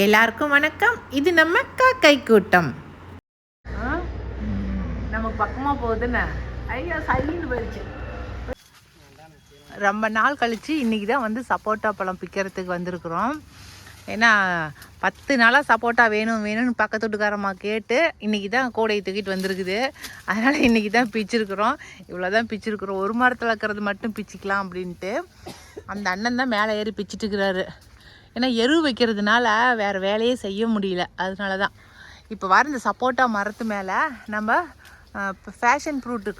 எல்லாருக்கும் வணக்கம். இது நம்ம காக்கை கூட்டம். நமக்கு பக்கமாக போகுதுன்னு. ஐயா சைலின்னு போயிடுச்சு ரொம்ப நாள் கழித்து இன்றைக்கி தான் வந்து சப்போட்டா பழம் பிக்கிறதுக்கு வந்திருக்கிறோம். ஏன்னா பத்து நாளாக சப்போட்டா வேணும் வேணும்னு பக்கத்து வீட்டுக்காரம்மா கேட்டு இன்றைக்கி தான் கூடையை தூக்கிட்டு வந்திருக்குது. அதனால் இன்றைக்கி தான் பிச்சிருக்கிறோம். இவ்வளோ தான் பிச்சிருக்கிறோம். ஒரு மரத்தில் இருக்கிறது மட்டும் பிச்சிக்கலாம் அப்படின்ட்டு அந்த அண்ணன் தான் மேலே ஏறி பிச்சிட்டு இருக்கிறாரு. ஏன்னா எரு வைக்கிறதுனால வேறு வேலையே செய்ய முடியல. அதனால தான் இப்போ வர இந்த சப்போட்டா மரத்து மேலே நம்ம ஃபேஷன் ஃப்ரூட்டு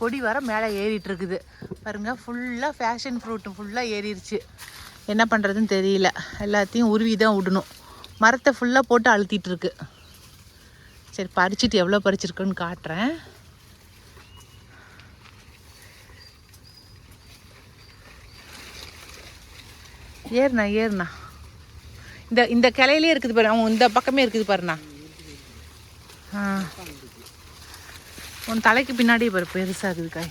கொடி வர மேலே ஏறிட்டுருக்குது இருக்குது. ஃபுல்லாக ஃபேஷன் ஃப்ரூட்டு ஃபுல்லாக ஏறிடுச்சு என்ன பண்ணுறதுன்னு தெரியல. எல்லாத்தையும் உருவி தான் விடணும். மரத்தை ஃபுல்லாக போட்டு அழுத்திட்டுருக்கு சரி பறிச்சுட்டு எவ்வளோ பறிச்சிருக்குன்னு காட்டுறேன். ஏறுண்ணா ஏறுண்ணா. இந்த இந்த கிளையிலே இருக்குது பாரு. அவங்க இந்த பக்கமே இருக்குது பாருண்ணா. ஆ. உன் தலைக்கு பின்னாடி பாரு பெருசாக இருக்குது காய்.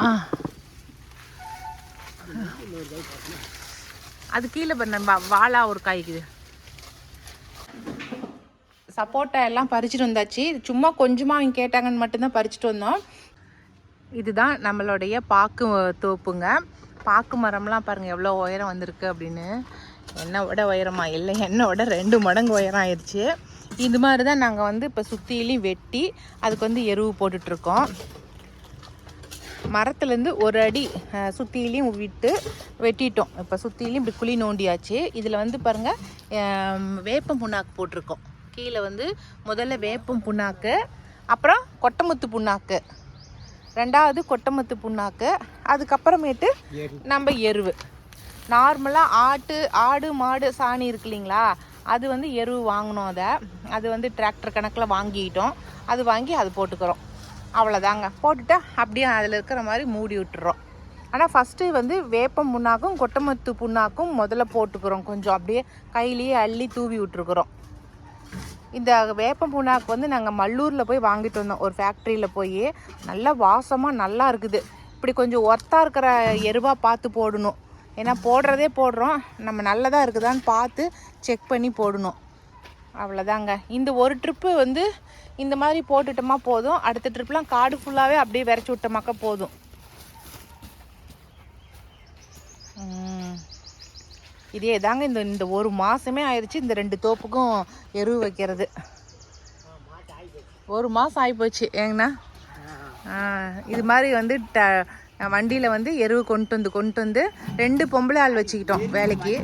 ஆ. அது கீழே பாரு நம்ம வாழா ஒரு காய்க்குது சப்போட்டா எல்லாம் பறிச்சுட்டு வந்தாச்சு. சும்மா கொஞ்சமாக அவங்க கேட்டாங்கன்னு மட்டும்தான் பறிச்சுட்டு வந்தோம். இதுதான் நம்மளுடைய பாக்கு தோப்புங்க. பாக்கு மரம்லாம் பாருங்கள் எவ்வளோ உயரம் வந்திருக்கு அப்படின்னு. என்னை விட உயரமா இல்லை என்னை விட ரெண்டு மடங்கு உயரம் ஆயிடுச்சு. இது மாதிரி தான் நாங்கள் வந்து இப்போ சுற்றிலையும் வெட்டி அதுக்கு வந்து எருவு போட்டுட்ருக்கோம். மரத்துலேருந்து ஒரு அடி சுற்றிலையும் சுத்தியிலையும் விட்டு வெட்டிட்டோம். இப்போ சுற்றிலையும் இப்படி குழி நோண்டியாச்சு. இதில் வந்து பாருங்கள் வேப்பம் புண்ணாக்கு போட்டிருக்கோம். கீழே வந்து முதல்ல வேப்பம் புண்ணாக்கு அப்புறம் கொட்டமுத்து புண்ணாக்கு. ரெண்டாவது கொட்டமுத்து புண்ணாக்கு அதுக்கப்புறமேட்டு நம்ம எருவு. நார்மலாக ஆட்டு ஆடு மாடு சாணி இருக்கு இல்லைங்களா? அது வந்து எருவு வாங்கினோம் அதை. அது வந்து டிராக்டர் கணக்கில் வாங்கிக்கிட்டோம் அது வாங்கி அது போட்டுக்கிறோம். அவ்வளோதாங்க. போட்டுட்டு அப்படியே அதில் இருக்கிற மாதிரி மூடி விட்டுறோம். ஆனால் ஃபஸ்ட்டு வந்து வேப்பம் புண்ணாக்கும் கொட்டமுத்து புண்ணாக்கும் முதல்ல போட்டுக்கிறோம். கொஞ்சம் அப்படியே கையிலேயே அள்ளி தூவி விட்டுருக்குறோம். இந்த வேப்பம் புண்ணாக்கு வந்து நாங்கள் மல்லூரில் போய் வாங்கிட்டு வந்தோம். ஒரு ஃபேக்ட்ரியில் போய். நல்லா வாசமாக நல்லா இருக்குது. இப்படி கொஞ்சம் ஒர்த்தாக இருக்கிற எருவாக பார்த்து போடணும். ஏன்னா போடுறதே போடுறோம். நம்ம நல்லதாக இருக்குதான்னு பார்த்து செக் பண்ணி போடணும். அவ்வளோதாங்க இந்த ஒரு ட்ரிப்பு வந்து இந்த மாதிரி போட்டுட்டோமா போதும். அடுத்த ட்ரிப்லாம் காடு ஃபுல்லாகவே அப்படியே விரைச்சி விட்டோமாக்கா போதும். ம். இதே தாங்க இந்த இந்த ஒரு மாதமே ஆயிடுச்சு. இந்த ரெண்டு தோப்புக்கும் எருவு வைக்கிறது. ஒரு மாதம் ஆகிப்போச்சு ஏங்கண்ணா? இது மாதிரி வந்து ட வண்டியில் வந்து எருவு கொண்டு வந்து கொண்டு வந்து ரெண்டு பொம்பளை ஆள் வச்சுக்கிட்டோம் வேலைக்கு.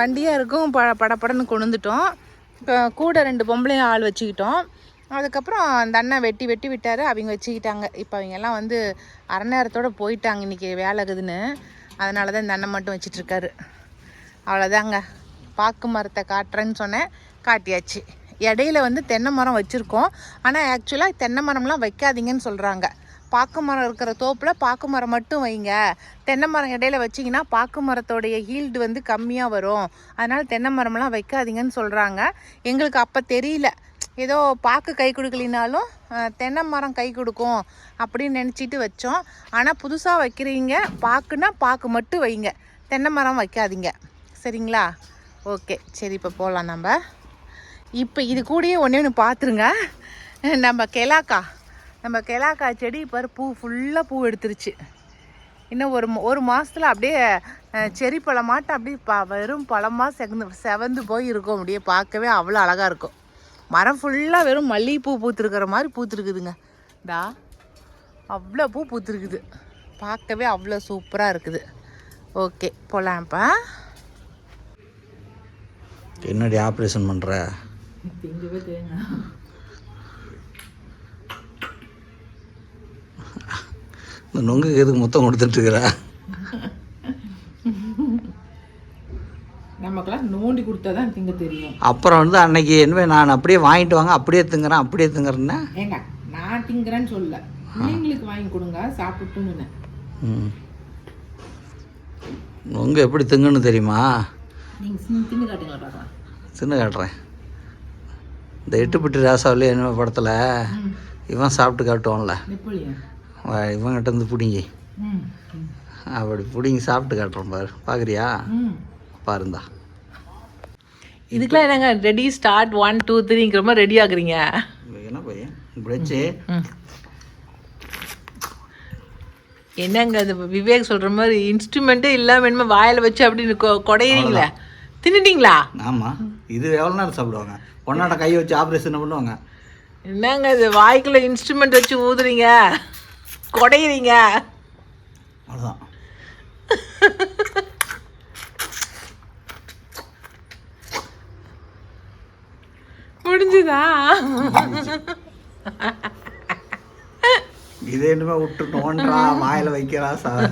வண்டியாக இருக்கும். ப படப்படன்னு கொண்டு வந்துட்டோம். இப்போ கூட ரெண்டு பொம்பளையும் ஆள் வச்சுக்கிட்டோம். அதுக்கப்புறம் அந்த அண்ணன் வெட்டி வெட்டி விட்டார். அவங்க வச்சுக்கிட்டாங்க. இப்போ அவங்கெல்லாம் வந்து அரை நேரத்தோடு போயிட்டாங்க இன்றைக்கி வேலை இருக்குதுன்னு. அதனால தான் இந்த அண்ணன் மட்டும் வச்சிட்ருக்காரு. அவ்வளோதாங்க பாக்கு மரத்தை காட்டுறேன்னு சொன்னேன். காட்டியாச்சு. இடையில வந்து தென்னை மரம் வச்சுருக்கோம். ஆனால் ஆக்சுவலாக தென்னை மரம்லாம் வைக்காதீங்கன்னு சொல்கிறாங்க பாக்கு மரம் இருக்கிற தோப்பில் பாக்கு மரம் மட்டும் வைங்க. தென்னை மரம் இடையில வச்சிங்கன்னா பாக்கு மரத்தோடைய ஹீல்டு வந்து கம்மியாக வரும். அதனால் தென்னை மரம்லாம் வைக்காதீங்கன்னு சொல்கிறாங்க எங்களுக்கு அப்போ தெரியல. ஏதோ பாக்கு கை கொடுக்கலினாலும் தென்னை மரம் கை கொடுக்கும் அப்படின்னு நினச்சிட்டு வச்சோம். ஆனால் புதுசாக வைக்கிறீங்க பாக்குன்னா பாக்கு மட்டும் வைங்க. தென்னை மரம் வைக்காதீங்க. சரிங்களா? ஓகே சரி இப்போ போகலாம் நம்ம. இப்போ இது கூடயே ஒன்றே ஒன்று பார்த்துருங்க நம்ம கெலாக்கா. நம்ம கெலாக்கா செடி இப்போ பூ ஃபுல்லாக பூ எடுத்துருச்சு. இன்னும் ஒரு ஒரு மாதத்தில் அப்படியே செரி பழமாட்டம் அப்படியே ப வெறும் பழமாக செகந்து செவந்து போய் இருக்கும் அப்படியே பார்க்கவே அவ்வளோ அழகாக இருக்கும். மரம் ஃபுல்லாக வெறும் மல்லிகைப்பூ பூத்துருக்கிற மாதிரி பூத்துருக்குதுங்க. டா அவ்வளோ பூ பூத்துருக்குது. பார்க்கவே அவ்வளோ சூப்பராக இருக்குது. ஓகே போகலாம்ப்பா என்னடி ஆப்ரேஷன் பண்ணுற இந்த நொங்குக்கு எதுக்கு முத்தம் கொடுத்துட்ருக்குற கொடுத்தா தான் திங்க தெரியும். அப்புறம் வந்து அன்னைக்கு என்ன நான் அப்படியே வாங்கிட்டு வாங்க அப்படியே திங்குறேன் அப்படியே திங்குறேன்னா? ஏங்க நான் திங்கிறேன்னு சொல்ல பிள்ளைங்களுக்கு வாங்கி கொடுங்க சாப்பிட்டுன்னு ம். நொங்கு எப்படி திங்குன்னு தெரியுமா? தின்னு காட்டுங்களா பார்க்கலாம் தின்னு காட்டுறேன். இந்த எட்டுப்பட்டி ராசாவிலே என்ன படத்தில் இவன் சாப்பிட்டு காட்டுவான்ல. இவன்கிட்ட இருந்து பிடிங்கி. அப்படி பிடிங்கி சாப்பிட்டு காட்டுறோம் பாரு. பார்க்குறியா பாருந்தா. இதுக்கெல்லாம் என்னங்க ரெடி ஸ்டார்ட் ஒன் டூ த்ரீங்கிற மாதிரி ரெடி ஆகுறீங்க? என்ன பையன்? இப்படி என்னங்க அது விவேக் சொல்ற மாதிரி இன்ஸ்ட்ருமெண்ட்டே இல்லாம என்னமோ வாயில வச்சு அப்படின்னு கொடையறீங்களே? தின்னுட்டீங்களா? ஆமாம் இது எவ்வளோ நேரம் சாப்பிடுவாங்க? ஒன்னாட்ட கை வச்சு ஆப்ரேஷன் பண்ணுவாங்க? என்னங்க இது வாய்க்குள்ள இன்ஸ்ட்ருமெண்ட் வச்சு ஊதுறீங்க? கொடையுறீங்க? அவ்வளோதான் முடிஞ்சுதா? இது என்னமே விட்டு நோன்றா வாயில் வைக்கிறா சார்.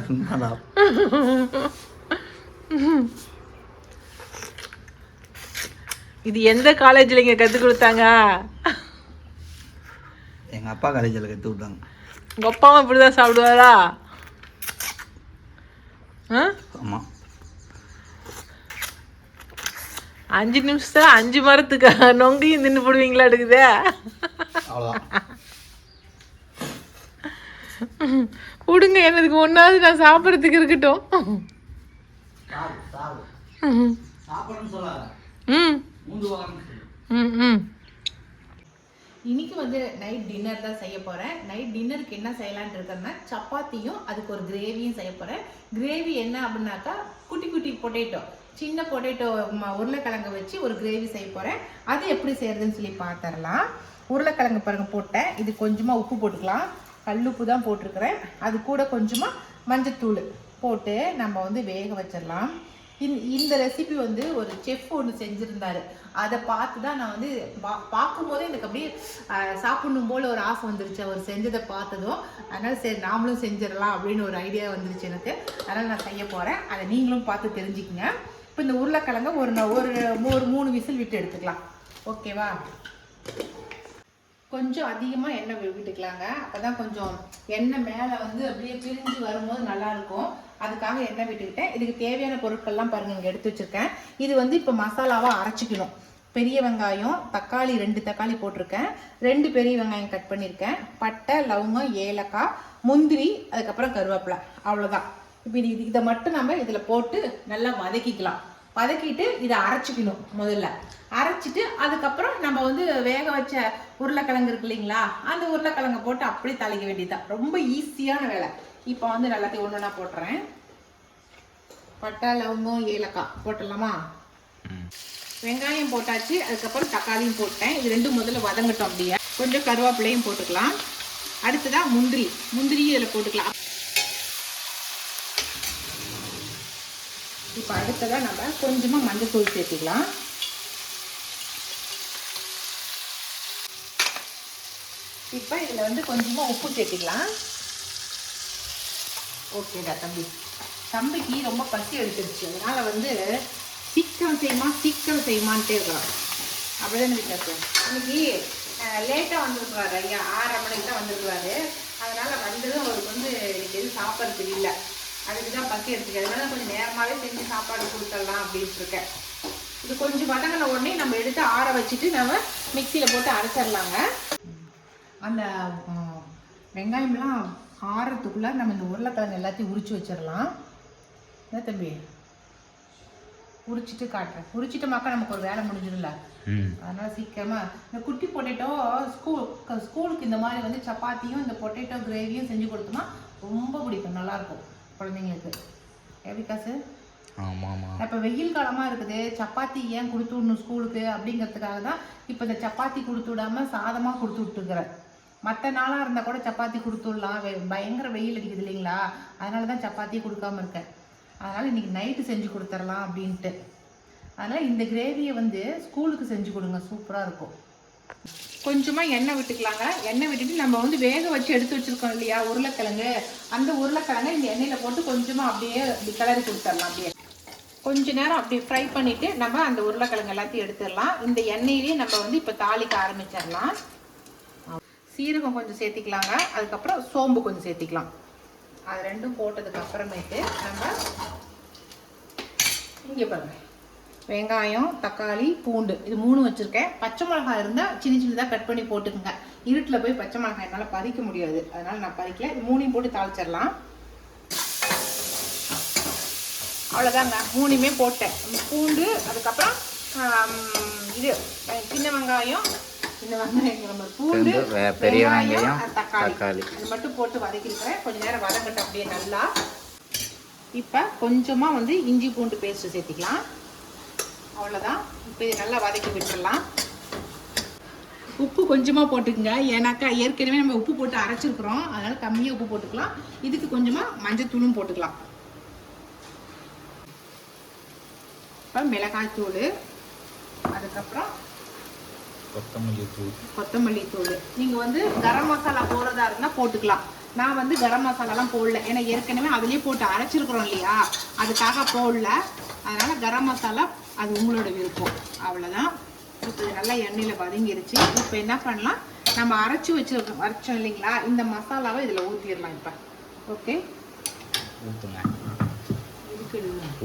இது எந்த காலேஜ்ல இங்க கத்து கொடுத்தாங்க? எங்கள் அப்பா காலேஜில் கற்று விட்டாங்க உங்க அப்பாவும் இப்படிதான் சாப்பிடுவாரா? ஆ? ஆமாம் அஞ்சு நிமிஷத்துல அஞ்சு மரத்துக்கு நொங்கையும் தின்னு போடுவீங்களா எடுக்குதே? விடுங்க எனக்கு ஒன்றாவது நான் சாப்பிட்றதுக்கு இருக்கட்டும். சாப்பிடணும்னு சொல்லாத. ம். மூந்து வாங்கன்னு ம் ம். இன்னைக்கு வந்து நைட் டின்னர் தான் செய்ய போறேன். நைட் டின்னருக்கு என்ன செய்யலாம்னு இருக்கேன்னா சப்பாத்தியும் அதுக்கு ஒரு கிரேவியும் செய்ய போறேன். கிரேவி என்ன அப்படின்னாக்கா குட்டி குட்டி பொட்டேட்டோ சின்ன பொட்டேட்டோ உருளைக்கிழங்கு வச்சு ஒரு கிரேவி செய்ய போகிறேன் அது எப்படி செய்யறதுன்னு சொல்லி பார்த்துடலாம் உருளைக்கிழங்கு பாருங்கள் போட்டேன். இது கொஞ்சமாக உப்பு போட்டுக்கலாம். கல்லுப்பு தான் போட்டிருக்கிறேன். அது கூட கொஞ்சமாக மஞ்சத்தூள் போட்டு நம்ம வந்து வேக வச்சிடலாம். இந்த இந்த ரெசிபி வந்து ஒரு செஃப் ஒன்று செஞ்சுருந்தாரு. அதை பார்த்து தான் நான் வந்து பா பார்க்கும்போதே எனக்கு அப்படியே சாப்பிடணும் போல் ஒரு ஆசை வந்துருச்சு. அவர் செஞ்சதை பார்த்ததும் அதனால் சரி நாமளும் செஞ்சிடலாம் அப்படின்னு ஒரு ஐடியா வந்துருச்சு எனக்கு. அதனால் நான் செய்ய போகிறேன் அதை நீங்களும் பார்த்து தெரிஞ்சுக்கங்க. இப்போ இந்த உருளைக்கிழங்க ஒரு ஒரு ஒரு மூணு விசில் விட்டு எடுத்துக்கலாம். ஓகேவா? கொஞ்சம் அதிகமாக எண்ணெய் விட்டுக்கலாங்க. அப்போ தான் கொஞ்சம் எண்ணெய் மேலே வந்து அப்படியே பிரிஞ்சு வரும்போது நல்லாயிருக்கும் அதுக்காக எண்ணெய் விட்டுக்கிட்டேன். இதுக்கு தேவையான பொருட்கள்லாம் பாருங்கள் இங்கே எடுத்து வச்சிருக்கேன். இது வந்து இப்போ மசாலாவாக அரைச்சிக்கணும். பெரிய வெங்காயம் தக்காளி ரெண்டு தக்காளி போட்டிருக்கேன். ரெண்டு பெரிய வெங்காயம் கட் பண்ணியிருக்கேன். பட்டை லவங்கம் ஏலக்காய் முந்திரி அதுக்கப்புறம் கருவேப்பிலை. அவ்வளோதான் இப்போ இது இது- மட்டும் நம்ம இதில் போட்டு நல்லா வதக்கிக்கலாம். வதக்கிட்டு இதை அரைச்சிக்கணும் முதல்ல. அரைச்சிட்டு அதுக்கப்புறம் நம்ம வந்து வேக வச்ச உருளைக்கிழங்கு இருக்கு இல்லைங்களா? அந்த உருளைக்கிழங்கை போட்டு அப்படியே தாளிக்க வேண்டியதுதான். ரொம்ப ஈஸியான வேலை. இப்போ வந்து எல்லாத்தையும் ஒன்று ஒன்றா போட்டுறேன். பட்டை லவங்கம் ஏலக்காய் போட்டுடலாமா? வெங்காயம் போட்டாச்சு அதுக்கப்புறம் தக்காளியும் போட்டேன். இது ரெண்டும் முதல்ல வதங்கட்டும் அப்படியே. கொஞ்சம் கருவேப்பிலையும் போட்டுக்கலாம். அடுத்ததா முந்திரி. முந்திரியும் இதில் போட்டுக்கலாம். இப்போ அடுத்ததாக நம்ம கொஞ்சமாக மஞ்சள் சேர்த்துக்கலாம். இப்போ இதில் வந்து கொஞ்சமாக உப்பு சேர்த்துக்கலாம். ஓகேடா தம்பி. தம்பிக்கு ரொம்ப பசி எடுத்துருச்சு. அதனால் வந்து சீக்கிரம் செய்யுமா சீக்கிரம் செய்யுமான்ட்டே இருக்கான். அப்படிதான் விட்டாச்சு இன்னைக்கு லேட்டாக வந்துருக்குவார் ஐயா. ஆறரை மணிக்கு தான் வந்திருக்குறாரு. அதனால் வந்ததும் அவருக்கு வந்து இன்னைக்கு எதுவும் சாப்பிட்றதுக்கு இல்லை அதுக்கு தான் பசி எடுத்துக்கு அதனால கொஞ்சம் நேரமாகவே செஞ்சு சாப்பாடு கொடுத்துடலாம் அப்படின்ட்டு இருக்கேன். இது கொஞ்சம் வதங்கின உடனே நம்ம எடுத்து ஆற வச்சுட்டு நம்ம மிக்சியில் போட்டு அரைச்சிடலாங்க. அந்த வெங்காயம்லாம் ஆறத்துக்குள்ளே நம்ம இந்த உருளைக்கிழங்கு எல்லாத்தையும் உரிச்சு வச்சிடலாம். என்ன தம்பி? உரிச்சிட்டு காட்டுறேன். உரிச்சிட்டோமாக்கா நமக்கு ஒரு வேலை முடிஞ்சிடும்ல அதனால சீக்கிரமா இந்த குட்டி பொட்டேட்டோ ஸ்கூல் ஸ்கூலுக்கு இந்த மாதிரி வந்து சப்பாத்தியும் இந்த பொட்டேட்டோ கிரேவியும் செஞ்சு கொடுத்தோம்னா ரொம்ப பிடிக்கும். நல்லா இருக்கும் குழந்தைங்களுக்கு. எப்படி காசு ஆமாம் ஆமாம் இப்போ வெயில் காலமாக இருக்குது சப்பாத்தி ஏன் கொடுத்து விடணும் ஸ்கூலுக்கு அப்படிங்கிறதுக்காக தான் இப்போ இந்த சப்பாத்தி கொடுத்து விடாம சாதமாக கொடுத்து விட்டுருக்குறேன். மற்ற நாளாக இருந்தால் கூட சப்பாத்தி கொடுத்து விடலாம். வெ- பயங்கர வெயில் அடிக்குது இல்லைங்களா? அதனால தான் சப்பாத்தி கொடுக்காம இருக்கேன். அதனால் இன்னைக்கு நைட்டு செஞ்சு கொடுத்துடலாம் அப்படின்ட்டு. அதனால் இந்த கிரேவியை வந்து ஸ்கூலுக்கு செஞ்சு கொடுங்க. சூப்பராக இருக்கும். கொஞ்சமாக எண்ணெய் விட்டுக்கலாங்க. எண்ணெய் விட்டுட்டு நம்ம வந்து வேக வச்சு எடுத்து வச்சிருக்கோம் இல்லையா? உருளைக்கிழங்கு. அந்த உருளைக்கிழங்கை இந்த எண்ணெயில் போட்டு கொஞ்சமாக அப்படியே இப்படி கிளறி கொடுத்துடலாம் அப்படியே. கொஞ்ச நேரம் அப்படி ஃப்ரை பண்ணிவிட்டு நம்ம அந்த உருளைக்கிழங்கு எல்லாத்தையும் எடுத்துடலாம். இந்த எண்ணெயிலேயே நம்ம வந்து இப்போ தாளிக்க ஆரம்பிச்சிடலாம். சீரகம் கொஞ்சம் சேர்த்திக்கலாங்க. அதுக்கப்புறம் சோம்பு கொஞ்சம் சேர்த்திக்கலாம். அது ரெண்டும் போட்டதுக்கு அப்புறமேட்டு நம்ம இங்கே பாருங்கள் வெங்காயம் தக்காளி பூண்டு. இது மூணு வச்சுருக்கேன். பச்சை மிளகாய் இருந்தால் சின்ன சின்னதாக கட் பண்ணி போட்டுக்கோங்க. இருட்டில் போய் பச்சை மிளகாய் என்னால் பறிக்க முடியாது. அதனால் நான் பறிக்கல. இது மூணையும் போட்டு தாளிச்சிடலாம். அவ்வளோதாங்க மூணுமே போட்டேன். பூண்டு அதுக்கப்புறம் இது சின்ன வெங்காயம். சின்ன வெங்காயம் பூண்டு பெரிய வெங்காயம், தக்காளி. தக்காளி. அது மட்டும் போட்டு வதக்கிருக்கிறேன். கொஞ்ச நேரம் வதங்கட்டும் அப்படியே நல்லா. இப்போ கொஞ்சமாக வந்து இஞ்சி பூண்டு பேஸ்ட்டு சேர்த்திக்கலாம். அவ்வளோதான் இப்போ இது நல்லா வதக்கி விட்டுறலாம் உப்பு கொஞ்சமாக போட்டுக்கங்க. ஏன்னாக்கா ஏற்கனவே நம்ம உப்பு போட்டு அரைச்சிருக்கிறோம். அதனால் கம்மியாக உப்பு போட்டுக்கலாம். இதுக்கு கொஞ்சமாக மஞ்சத்தூளும் போட்டுக்கலாம். இப்போ மிளகாய் தூள் அதுக்கப்புறம் கொத்தமல்லி தூள். கொத்தமல்லி தூள். நீங்கள் வந்து கரம் மசாலா போடுறதா இருந்தால் போட்டுக்கலாம். நான் வந்து கரம் மசாலாலாம் போடல. ஏன்னா ஏற்கனவே அதுலேயே போட்டு அரைச்சிருக்கிறோம் இல்லையா? அதுக்காக போடல. அதனால் கரம் மசாலா அது உங்களோட விருப்பம். அவ்வளோதான் இப்போ நல்லா எண்ணெயில் வதங்கிருச்சு. இப்போ என்ன பண்ணலாம்? நம்ம அரைச்சி வச்சு அரைச்சோம் இல்லைங்களா? இந்த மசாலாவை இதில் ஊற்றிடலாம் இப்போ. ஓகே ஊற்றுங்க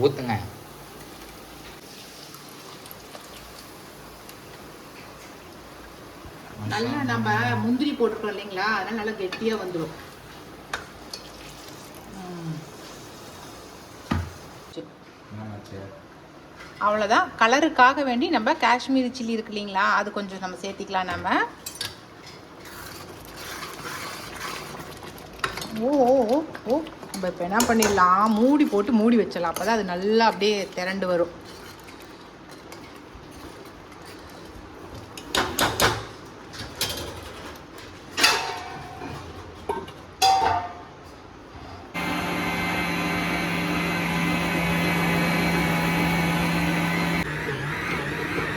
ஊற்றுங்க நல்லா நம்ம முந்திரி போட்டுருக்கோம் இல்லைங்களா? அதனால நல்லா கெட்டியாக வந்துடும் அவ்வளோதான் கலருக்காக வேண்டி நம்ம காஷ்மீரி சில்லி இருக்கு இல்லைங்களா அது கொஞ்சம் நம்ம சேர்த்திக்கலாம் நம்ம ஓ ஓ ஓ நம்ம இப்போ என்ன பண்ணிடலாம்? மூடி போட்டு மூடி வச்சிடலாம். அப்போ தான் அது நல்லா அப்படியே திரண்டு வரும்.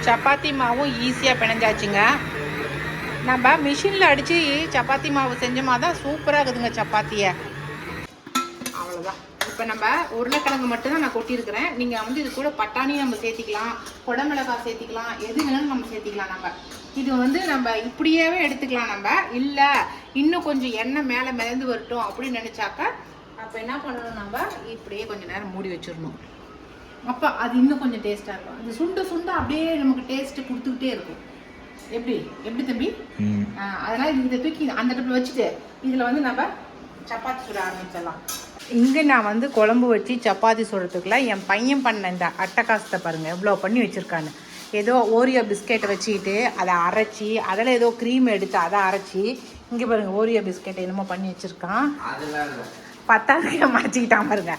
சப்பாத்தி மாவும் ஈஸியாக பிணைஞ்சாச்சுங்க. நம்ம மிஷினில் அடித்து சப்பாத்தி மாவு செஞ்சோமா தான் சூப்பராக இருக்குதுங்க சப்பாத்தியை. அவ்வளோதான் இப்போ நம்ம உருளைக்கிழங்கு மட்டும்தான் நான் கொட்டியிருக்கிறேன். நீங்கள் வந்து இது கூட பட்டாணி நம்ம சேர்த்திக்கலாம் குடமிளகாய் சேர்த்திக்கலாம் எது வேணாலும் நம்ம சேர்த்திக்கலாம் நம்ம. இது வந்து நம்ம இப்படியேவே எடுத்துக்கலாம் நம்ம. இல்லை இன்னும் கொஞ்சம் எண்ணெய் மேலே மிதந்து வரட்டும் அப்படின்னு நினச்சாக்கா அப்போ என்ன பண்ணணும் நம்ம? இப்படியே கொஞ்சம் நேரம் மூடி வச்சிடணும். அப்போ அது இன்னும் கொஞ்சம் டேஸ்ட்டாக இருக்கும். அது சுண்ட சுண்ட அப்படியே நமக்கு டேஸ்ட்டு கொடுத்துக்கிட்டே இருக்கும். எப்படி? எப்படி தம்பி? அதனால இதை தூக்கி அந்த அடுப்பில் வச்சுட்டு இதில் வந்து நம்ம சப்பாத்தி சுட ஆரம்பிச்சிடலாம். இங்கே நான் வந்து குழம்பு வச்சு சப்பாத்தி சுடுறதுக்குள்ள என் பையன் பண்ண இந்த அட்டகாசத்தை பாருங்கள் எவ்வளோ பண்ணி வச்சுருக்கான்னு ஏதோ ஓரியோ பிஸ்கெட்டை வச்சுக்கிட்டு அதை அரைச்சி அதில் ஏதோ க்ரீம் எடுத்து அதை அரைச்சி இங்கே பாருங்கள் ஓரியோ பிஸ்கெட்டை என்னமோ பண்ணி வச்சுருக்கான். பத்தாவது மாற்றிக்கிட்டான் பாருங்க.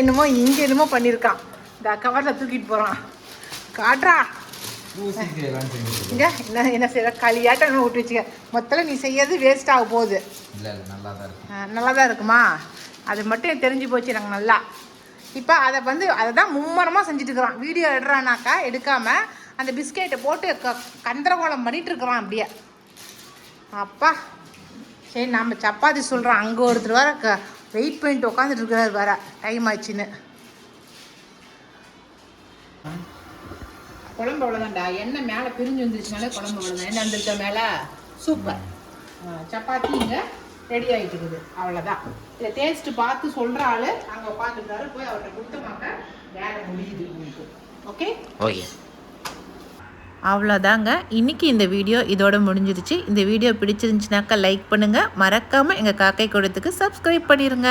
என்னமோ இங்கே என்னமோ பண்ணியிருக்கான். இந்த கவரில் தூக்கிட்டு போகிறான் காட்டுறா இங்க என்ன என்ன செய்யற களியாட்டம் விட்டு வச்சுக்க. மொத்தம் நீ செய்யறது வேஸ்ட் ஆக போகுது. நல்லா தான் இருக்குமா? அது மட்டும் தெரிஞ்சு போச்சு எனக்கு நல்லா. இப்போ அதை வந்து அதை தான் மும்மரமாக செஞ்சுட்டு இருக்கிறான் வீடியோ எடுறானாக்கா எடுக்காம அந்த பிஸ்கெட்டை போட்டு க கந்தரகோலம் பண்ணிட்டு இருக்கிறான் அப்படியே. அப்பா. சரி நம்ம சப்பாத்தி சொல்கிறோம் அங்கே ஒருத்தர் வர க வெயிட் பண்ணிட்டு உட்காந்துட்டு இருக்கிறார் வர டைம் ஆச்சுன்னு குழம்பு அவ்வளோதான்டா எண்ணெய் மேலே பிரிஞ்சு வந்துருச்சுனாலே குழம்பு அவ்வளோதான் எண்ணெய் வந்துருச்சா மேலே? சூப்பர் சப்பாத்தி இங்கே ரெடி ஆகிட்டு இருக்குது. அவ்வளோதான் இதை டேஸ்ட் பார்த்து சொல்கிற ஆள் அங்கே உட்காந்துருக்காரு போய் அவர்கிட்ட கொடுத்தமாக்க வேலை முடியுது உங்களுக்கு. ஓகே ஓகே அவ்வளோதாங்க இன்றைக்கி இந்த வீடியோ இதோட முடிஞ்சிருச்சு. இந்த வீடியோ பிடிச்சிருந்துச்சுனாக்கா லைக் பண்ணுங்கள் மறக்காமல் எங்கள் காக்கை கூடத்துக்கு சப்ஸ்கிரைப் பண்ணிடுங்க